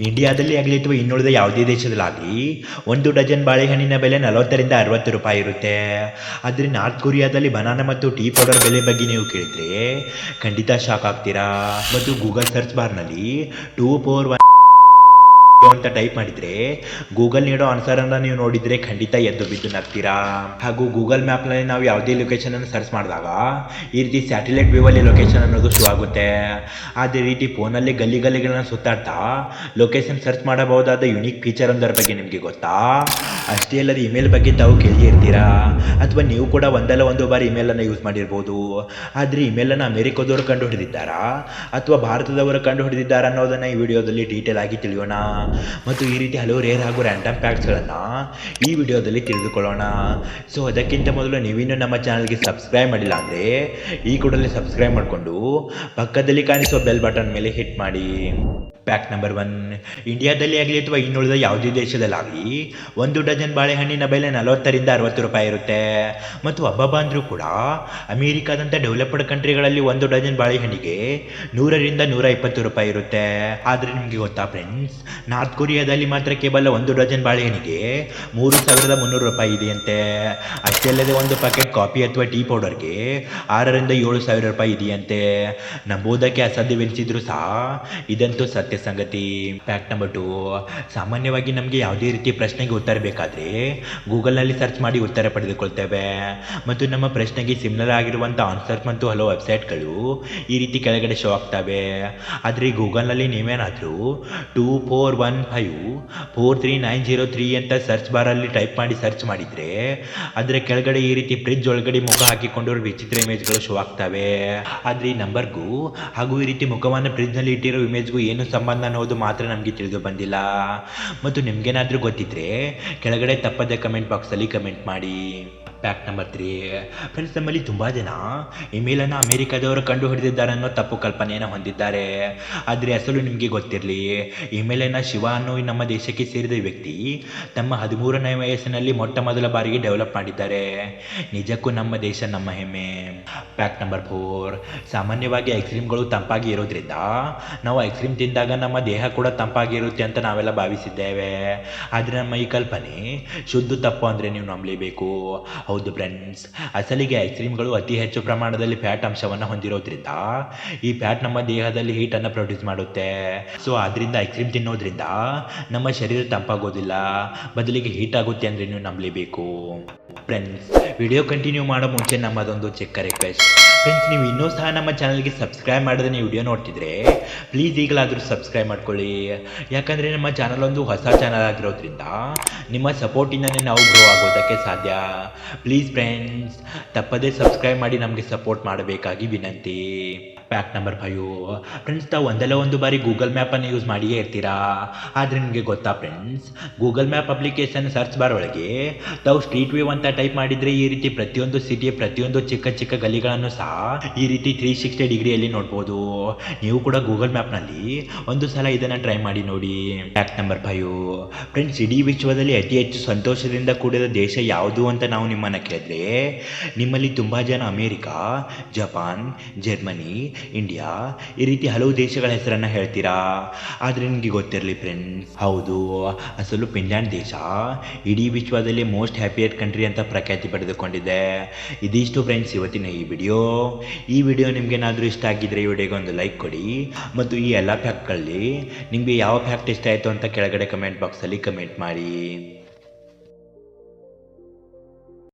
ಇಂಡಿಯಾದಲ್ಲಿ ಆಗಲಿ ಅಥವಾ ಇನ್ನುಳಿದ ಯಾವುದೇ ದೇಶದಲ್ಲಾಗಲಿ ಒಂದು ಡಜನ್ ಬಾಳೆಹಣ್ಣಿನ ಬೆಲೆ ನಲವತ್ತರಿಂದ ಅರವತ್ತು ರೂಪಾಯಿ ಇರುತ್ತೆ. ಆದರೆ ನಾರ್ತ್ ಕೊರಿಯಾದಲ್ಲಿ ಬನಾನಾ ಮತ್ತು ಟೀ ಪೌಡರ್ ಬೆಲೆ ಬಗ್ಗೆ ನೀವು ಕೇಳಿದ್ರೆ ಖಂಡಿತ ಶಾಕ್ ಆಗ್ತೀರಾ. ಮತ್ತು ಗೂಗಲ್ ಸರ್ಚ್ ಬಾರ್ನಲ್ಲಿ ಟೂ ಫೋರ್ ಒನ್ ಅಂತ ಟೈಪ್ ಮಾಡಿದ್ರೆ ಗೂಗಲ್ ನೀಡೋ ಆನ್ಸರ್ ಅನ್ನ ನೀವು ನೋಡಿದ್ರೆ ಖಂಡಿತ ಎದ್ದು ಬಿದ್ದು ನಗ್ತೀರಾ? ಹಾಗೂ ಗೂಗಲ್ ಮ್ಯಾಪ್ನಲ್ಲಿ ನಾವು ಯಾವುದೇ ಲೊಕೇಶನ್ ಅನ್ನು ಸರ್ಚ್ ಮಾಡಿದಾಗ, ಈ ರೀತಿ ಸ್ಯಾಟಲೈಟ್ ವ್ಯೂ ಅಲ್ಲಿ ಲೊಕೇಶನ್ ಅನ್ನೋದು ಶೋ ಆಗುತ್ತೆ. ಅದೇ ರೀತಿ ಫೋನಲ್ಲಿ ಗಲ್ಲಿ ಗಲ್ಲಿಗಳನ್ನ ಸುತ್ತಾಡ್ತಾ ಲೊಕೇಶನ್ ಸರ್ಚ್ ಮಾಡಬಹುದಾದ ಯುನಿಕ್ ಫೀಚರ್ ಒಂದರ ಬಗ್ಗೆ ನಿಮಗೆ ಗೊತ್ತಾ? ಅಷ್ಟೇ ಅಲ್ಲದೆ ಇಮೇಲ್ ಬಗ್ಗೆ ತಾವು ಇರ್ತೀರಾ? ಅಥವಾ ನೀವು ಕೂಡ ಒಂದಲ್ಲ ಒಂದು ಬಾರಿ ಇಮೇಲ್ ಅನ್ನು ಯೂಸ್ ಮಾಡಿರ್ಬೋದು? ಆದರೆ ಇಮೇಲ್ ಅನ್ನು ಅಮೆರಿಕದವರು ಕಂಡು ಹಿಡಿದಿದ್ದಾರಾ? ಅಥವಾ ಭಾರತದವರು ಕಂಡು ಹಿಡಿದಿದ್ದಾರಾ ಅನ್ನೋದನ್ನ ಈ ವಿಡಿಯೋದಲ್ಲಿ ಡೀಟೇಲ್ ಆಗಿ ತಿಳಿಯೋಣ. ಮತ್ತು ಈ ರೀತಿ ಹಲವು ರೇರ್ ಹಾಗೂ ರ್ಯಾಂಡಮ್ ಫ್ಯಾಕ್ಟ್ಸ್ಗಳನ್ನು ಈ ವಿಡಿಯೋದಲ್ಲಿ ತಿಳಿದುಕೊಳ್ಳೋಣ. ಸೊ ಅದಕ್ಕಿಂತ ಮೊದಲು ನೀವಿನ್ನೂ ನಮ್ಮ ಚಾನಲ್ಗೆ ಸಬ್ಸ್ಕ್ರೈಬ್ ಮಾಡಿಲ್ಲ ಅಂದರೆ ಈ ಕೂಡಲೇ ಸಬ್ಸ್ಕ್ರೈಬ್ ಮಾಡಿಕೊಂಡು ಪಕ್ಕದಲ್ಲಿ ಕಾಣಿಸುವ ಬೆಲ್ ಬಟನ್ ಮೇಲೆ ಹಿಟ್ ಮಾಡಿ. ಪ್ಯಾಕ್ ನಂಬರ್ ಒನ್ ಇಂಡಿಯಾದಲ್ಲಿ ಆಗಲಿ ಅಥವಾ ಇನ್ನುಳಿದ ಯಾವುದೇ ದೇಶದಲ್ಲಾಗಲಿ ಒಂದು ಡಜನ್ ಬಾಳೆಹಣ್ಣಿನ ಬೆಲೆ ನಲವತ್ತರಿಂದ ಅರವತ್ತು ರೂಪಾಯಿ ಇರುತ್ತೆ. ಮತ್ತು ಹಬ್ಬ ಅಂದರೂ ಕೂಡ ಅಮೇರಿಕಾದಂಥ ಡೆವಲಪ್ಡ್ ಕಂಟ್ರಿಗಳಲ್ಲಿ ಒಂದು ಡಜನ್ ಬಾಳೆಹಣ್ಣಿಗೆ ನೂರರಿಂದ ನೂರ ಇಪ್ಪತ್ತು ರೂಪಾಯಿ ಇರುತ್ತೆ. ಆದರೆ ನಿಮಗೆ ಗೊತ್ತಾ ಫ್ರೆಂಡ್ಸ್ ನಾರ್ತ್ ಕೊರಿಯಾದಲ್ಲಿ ಮಾತ್ರ ಕೇವಲ ಒಂದು ಡಜನ್ ಬಾಳೆಹಣ್ಣಿಗೆ ಮೂರು ಸಾವಿರದ ಮುನ್ನೂರು ರೂಪಾಯಿ ಇದೆಯಂತೆ. ಅಷ್ಟೇ ಅಲ್ಲದೆ ಒಂದು ಪ್ಯಾಕೆಟ್ ಕಾಫಿ ಅಥವಾ ಟೀ ಪೌಡರ್ಗೆ ಆರರಿಂದ ಏಳು ಸಾವಿರ ರೂಪಾಯಿ ಇದೆಯಂತೆ. ನಂಬುವುದಕ್ಕೆ ಅಸಾಧ್ಯವೆನಿಸಿದ್ರು ಸಹ ಇದಂತೂ ಸತ್ಯ ಸಂಗತಿ. ಫ್ಯಾಕ್ಟ್ ನಂಬರ್ ಟು ಸಾಮಾನ್ಯವಾಗಿ ನಮಗೆ ಯಾವುದೇ ರೀತಿ ಪ್ರಶ್ನೆಗೆ ಉತ್ತರ ಬೇಕಾದರೆ ಗೂಗಲ್ನಲ್ಲಿ ಸರ್ಚ್ ಮಾಡಿ ಉತ್ತರ ಪಡೆದುಕೊಳ್ತೇವೆ. ಮತ್ತು ನಮ್ಮ ಪ್ರಶ್ನೆಗೆ ಸಿಮ್ಲರ್ ಆಗಿರುವಂಥ ಆನ್ಸರ್ ಮತ್ತು ಹಲವು ವೆಬ್ಸೈಟ್ಗಳು ಈ ರೀತಿ ಕೆಳಗಡೆ ಶೋ ಆಗ್ತವೆ. ಆದರೆ ಗೂಗಲ್ನಲ್ಲಿ ನೀವೇನಾದರೂ two four one five four three nine zero three ಅಂತ ಸರ್ಚ್ ಬಾರಲ್ಲಿ ಟೈಪ್ ಮಾಡಿ ಸರ್ಚ್ ಮಾಡಿದರೆ ಅದರ ಕೆಳಗಡೆ ಈ ರೀತಿ ಫ್ರಿಜ್ ಒಳಗಡೆ ಮುಖ ಹಾಕಿಕೊಂಡಿರೋ ವಿಚಿತ್ರ ಇಮೇಜ್ಗಳು ಶೋ ಆಗ್ತವೆ. ಆದರೆ ಈ ನಂಬರ್ಗೂ ಹಾಗೂ ಈ ರೀತಿ ಮುಖವನ್ನು ಫ್ರಿಜ್ನಲ್ಲಿ ಇಟ್ಟಿರೋ ಇಮೇಜ್ಗೂ ಏನು ಸಂಬಂಧ ಅನ್ನೋದು ಮಾತ್ರ ನಮಗೆ ತಿಳಿದು ಬಂದಿಲ್ಲ. ಮತ್ತು ನಿಮಗೇನಾದರೂ ಗೊತ್ತಿದ್ರೆ ಕೆಳಗಡೆ ತಪ್ಪದೆ ಕಮೆಂಟ್ ಬಾಕ್ಸಲ್ಲಿ ಕಮೆಂಟ್ ಮಾಡಿ. ಫ್ಯಾಕ್ಟ್ ನಂಬರ್ ತ್ರೀ ಫ್ರೆಂಡ್ಸ್ ನಮ್ಮಲ್ಲಿ ತುಂಬ ಜನ ಇಮೇಲನ್ನು ಅಮೇರಿಕಾದವರು ಕಂಡು ಹಿಡಿದಿದ್ದಾರೆ ಅನ್ನೋ ತಪ್ಪು ಕಲ್ಪನೆಯನ್ನು ಹೊಂದಿದ್ದಾರೆ. ಆದರೆ ಅಸಲು ನಿಮಗೆ ಗೊತ್ತಿರಲಿ ಇಮೇಲನ್ನು ಶಿವ ಅನ್ನೋ ನಮ್ಮ ದೇಶಕ್ಕೆ ಸೇರಿದ ವ್ಯಕ್ತಿ ತಮ್ಮ ಹದಿಮೂರನೇ ವಯಸ್ಸಿನಲ್ಲಿ ಮೊಟ್ಟ ಮೊದಲ ಬಾರಿಗೆ ಡೆವಲಪ್ ಮಾಡಿದ್ದಾರೆ. ನಿಜಕ್ಕೂ ನಮ್ಮ ದೇಶ ನಮ್ಮ ಹೆಮ್ಮೆ. ಫ್ಯಾಕ್ಟ್ ನಂಬರ್ ಫೋರ್ ಸಾಮಾನ್ಯವಾಗಿ ಐಸ್ ಕ್ರೀಮ್ಗಳು ತಂಪಾಗಿ ಇರೋದ್ರಿಂದ ನಾವು ಐಸ್ ಕ್ರೀಮ್ ತಿಂದಾಗ ನಮ್ಮ ದೇಹ ಕೂಡ ತಂಪಾಗಿರುತ್ತೆ ಅಂತ ನಾವೆಲ್ಲ ಭಾವಿಸಿದ್ದೇವೆ. ಆದರೆ ನಮ್ಮ ಈ ಕಲ್ಪನೆ ಶುದ್ಧ ತಪ್ಪು ಅಂದರೆ ನೀವು ನಂಬಲೇಬೇಕು. ಹೌದು ಫ್ರೆಂಡ್ಸ್ ಅಸಲಿಗೆ ಐಸ್ ಕ್ರೀಮ್ಗಳು ಅತಿ ಹೆಚ್ಚು ಪ್ರಮಾಣದಲ್ಲಿ ಫ್ಯಾಟ್ ಅಂಶವನ್ನು ಹೊಂದಿರೋದ್ರಿಂದ ಈ ಫ್ಯಾಟ್ ನಮ್ಮ ದೇಹದಲ್ಲಿ ಹೀಟನ್ನು ಪ್ರೊಡ್ಯೂಸ್ ಮಾಡುತ್ತೆ. ಸೊ ಅದರಿಂದ ಐಸ್ ಕ್ರೀಮ್ ತಿನ್ನೋದ್ರಿಂದ ನಮ್ಮ ಶರೀರ ತಂಪಾಗೋದಿಲ್ಲ. ಬದಲಿಗೆ ಹೀಟ್ ಆಗುತ್ತೆ ಅಂದ್ರೆ ನೀವು ನಂಬಲೇಬೇಕು. ಫ್ರೆಂಡ್ಸ್ ವಿಡಿಯೋ ಕಂಟಿನ್ಯೂ ಮಾಡೋ ಮುಂಚೆ ನಮ್ಮದೊಂದು ಚಿಕ್ಕ ರಿಕ್ವೆಸ್ಟ್ ಫ್ರೆಂಡ್ಸ್ ನೀವು ಇನ್ನೂ ಸಹ ನಮ್ಮ ಚಾನಲ್ಗೆ ಸಬ್ಸ್ಕ್ರೈಬ್ ಮಾಡಿದ್ರೆ ನೀವು ವಿಡಿಯೋ ನೋಡ್ತಿದ್ರೆ ಪ್ಲೀಸ್ ಈಗಲಾದರೂ ಸಬ್ಸ್ಕ್ರೈಬ್ ಮಾಡ್ಕೊಳ್ಳಿ. ಯಾಕಂದರೆ ನಮ್ಮ ಚಾನಲ್ ಒಂದು ಹೊಸ ಚಾನಲ್ ಆಗಿರೋದ್ರಿಂದ ನಿಮ್ಮ ಸಪೋರ್ಟಿಂದನೇ ನಾವು ಗ್ರೋ ಆಗೋದಕ್ಕೆ ಸಾಧ್ಯ. ಪ್ಲೀಸ್ ಫ್ರೆಂಡ್ಸ್ ತಪ್ಪದೇ ಸಬ್ಸ್ಕ್ರೈಬ್ ಮಾಡಿ ನಮಗೆ ಸಪೋರ್ಟ್ ಮಾಡಬೇಕಾಗಿ ವಿನಂತಿ. ಫ್ಯಾಕ್ಟ್ ನಂಬರ್ ಫೈವ್ ಫ್ರೆಂಡ್ಸ್ ತಾವು ಒಂದಲ್ಲ ಒಂದು ಬಾರಿ ಗೂಗಲ್ ಮ್ಯಾಪನ್ನು ಯೂಸ್ ಮಾಡಿಯೇ ಇರ್ತೀರಾ? ಆದರೆ ನಿಮಗೆ ಗೊತ್ತಾ friends Google map application search bar ಒಳಗೆ ತಾವು ಸ್ಟ್ರೀಟ್ ವ್ಯೂ ಅಂತ ಟೈಪ್ ಮಾಡಿದರೆ ಈ ರೀತಿ ಪ್ರತಿಯೊಂದು ಸಿಟಿಯ ಪ್ರತಿಯೊಂದು ಚಿಕ್ಕ ಚಿಕ್ಕ ಗಲಿಗಳನ್ನು ಸಹ ಈ ರೀತಿ ತ್ರೀ ಸಿಕ್ಸ್ಟಿ ಡಿಗ್ರಿಯಲ್ಲಿ ನೋಡ್ಬೋದು. ನೀವು ಕೂಡ ಗೂಗಲ್ ಮ್ಯಾಪ್ನಲ್ಲಿ ಒಂದು ಸಲ ಇದನ್ನು ಟ್ರೈ ಮಾಡಿ ನೋಡಿ. ಪ್ಯಾಕ್ ನಂಬರ್ ಫೈವ್ ಫ್ರೆಂಡ್ಸ್ ಇಡೀ ವಿಶ್ವದಲ್ಲಿ ಅತಿ ಹೆಚ್ಚು ಸಂತೋಷದಿಂದ ಕೂಡಿದ ದೇಶ ಯಾವುದು ಅಂತ ನಾವು ನಿಮ್ಮನ್ನು ಕೇಳಿದ್ರೆ, ನಿಮ್ಮಲ್ಲಿ ತುಂಬ ಜನ ಅಮೇರಿಕಾ ಜಪಾನ್ ಜರ್ಮನಿ ಇಂಡಿಯಾ ಈ ರೀತಿ ಹಲವು ದೇಶಗಳ ಹೆಸರನ್ನು ಹೇಳ್ತೀರಾ? ಆದರೆ ನಿಮಗೆ ಗೊತ್ತಿರಲಿ ಫ್ರೆಂಡ್ಸ್ ಹೌದು, ಅಸಲು ಫಿನ್ಲ್ಯಾಂಡ್ ದೇಶ. ಇಡೀ ವಿಶ್ವದಲ್ಲಿ ಮೋಸ್ಟ್ ಹ್ಯಾಪಿಯರ್ ಕಂಟ್ರಿ ಅಂತ ಪ್ರಖ್ಯಾತಿ ಪಡೆದುಕೊಂಡಿದೆ. ಇದಿಷ್ಟು ಫ್ರೆಂಡ್ಸ್ ಇವತ್ತಿನ ಈ ವಿಡಿಯೋ ಈ ವಿಡಿಯೋ ನಿಮಗೇನಾದರೂ ಇಷ್ಟ ಆಗಿದ್ರೆ ಈ ವಿಡಿಯೋಗೆ ಒಂದು ಲೈಕ್ ಕೊಡಿ. ಮತ್ತು ಈ ಎಲ್ಲ ಫ್ಯಾಕ್ಟ್ಗಳಲ್ಲಿ ನಿಮಗೆ ಯಾವ ಫ್ಯಾಕ್ಟ್ ಇಷ್ಟ ಆಯಿತು ಅಂತ ಕೆಳಗಡೆ ಕಮೆಂಟ್ ಬಾಕ್ಸಲ್ಲಿ ಕಮೆಂಟ್ ಮಾಡಿ.